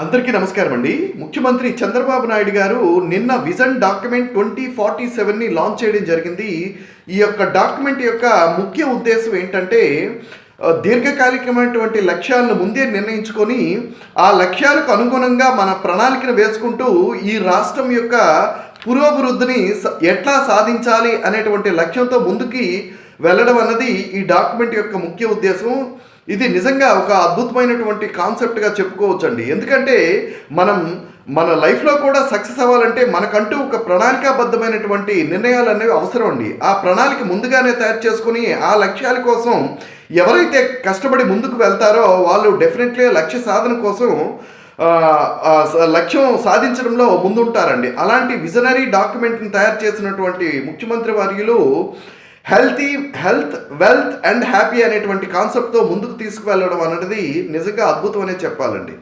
అందరికీ నమస్కారం అండి. ముఖ్యమంత్రి చంద్రబాబు నాయుడు గారు నిన్న విజన్ డాక్యుమెంట్ ట్వంటీ ఫార్టీ సెవెన్ని లాంచ్ చేయడం జరిగింది. ఈ యొక్క డాక్యుమెంట్ యొక్క ముఖ్య ఉద్దేశం ఏంటంటే దీర్ఘకాలికమైనటువంటి లక్ష్యాలను ముందే నిర్ణయించుకొని ఆ లక్ష్యాలకు అనుగుణంగా మన ప్రణాళికను వేసుకుంటూ ఈ రాష్ట్రం యొక్క పురోభివృద్ధిని ఎట్లా సాధించాలి అనేటువంటి లక్ష్యంతో ముందుకి వెళ్ళడం అన్నది ఈ డాక్యుమెంట్ యొక్క ముఖ్య ఉద్దేశం. ఇది నిజంగా ఒక అద్భుతమైనటువంటి కాన్సెప్ట్గా చెప్పుకోవచ్చండి. ఎందుకంటే మనం మన లైఫ్లో కూడా సక్సెస్ అవ్వాలంటే మనకంటూ ఒక ప్రణాళికాబద్ధమైనటువంటి నిర్ణయాలు అనేవి అవసరం అండి. ఆ ప్రణాళిక ముందుగానే తయారు చేసుకుని ఆ లక్ష్యాల కోసం ఎవరైతే కష్టపడి ముందుకు వెళ్తారో వాళ్ళు డెఫినెట్లీ లక్ష్య సాధన కోసం లక్ష్యం సాధించడంలో ముందుంటారండి. అలాంటి విజనరీ డాక్యుమెంట్ని తయారు చేసినటువంటి ముఖ్యమంత్రి వర్యులు healthy health wealth and happy అనేటువంటి కాన్సెప్ట్తో ముందుకు తీసుకువెళ్ళడం అనేది నిజంగా అద్భుతం అనే చెప్పాలండి.